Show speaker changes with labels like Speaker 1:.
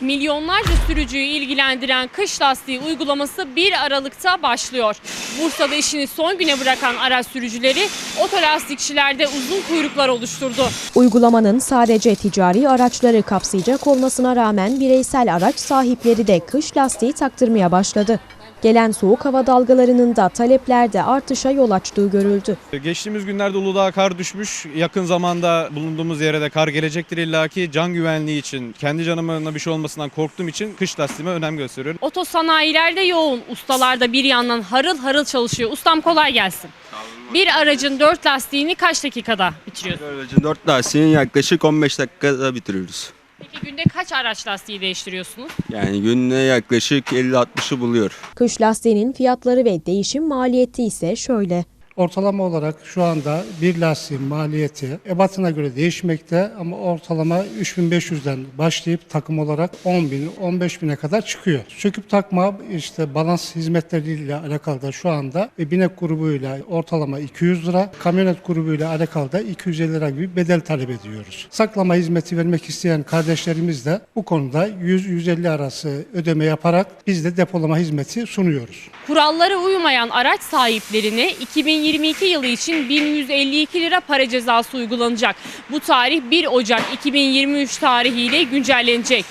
Speaker 1: Milyonlarca sürücüyü ilgilendiren kış lastiği uygulaması 1 Aralık'ta başlıyor. Bursa'da işini son güne bırakan araç sürücüleri otolastikçilerde uzun kuyruklar oluşturdu.
Speaker 2: Uygulamanın sadece ticari araçları kapsayacak olmasına rağmen bireysel araç sahipleri de kış lastiği taktırmaya başladı. Gelen soğuk hava dalgalarının da taleplerde artışa yol açtığı görüldü.
Speaker 3: Geçtiğimiz günlerde Uludağ'a kar düşmüş. Yakın zamanda bulunduğumuz yere de kar gelecektir illaki. Can güvenliği için, kendi canıma bir şey olmasından korktuğum için kış lastiğime önem gösteriyorum.
Speaker 1: Otosanayilerde yoğun, ustalar da bir yandan harıl harıl çalışıyor. Ustam kolay gelsin. Bir aracın 4 lastiğini kaç dakikada bitiriyorsun?
Speaker 4: Aracın 4 lastiğini yaklaşık 15 dakikada bitiriyoruz.
Speaker 1: Peki günde kaç araç lastiği değiştiriyorsunuz?
Speaker 4: Yani günde yaklaşık 50-60'ı buluyor.
Speaker 2: Kış lastiğinin fiyatları ve değişim maliyeti ise şöyle.
Speaker 5: Ortalama olarak şu anda bir lastiğin maliyeti ebatına göre değişmekte ama ortalama 3500'den başlayıp takım olarak 10 bin, 15 bine kadar çıkıyor. Söküp takma işte balans hizmetleriyle alakalı da şu anda e, binek grubuyla ortalama 200 lira, kamyonet grubuyla alakalı da 250 lira gibi bedel talep ediyoruz. Saklama hizmeti vermek isteyen kardeşlerimiz de bu konuda 100-150 arası ödeme yaparak biz de depolama hizmeti sunuyoruz.
Speaker 1: Kurallara uymayan araç sahiplerine 2022 yılı için 1152 lira para cezası uygulanacak. Bu tarih 1 Ocak 2023 tarihiyle güncellenecek.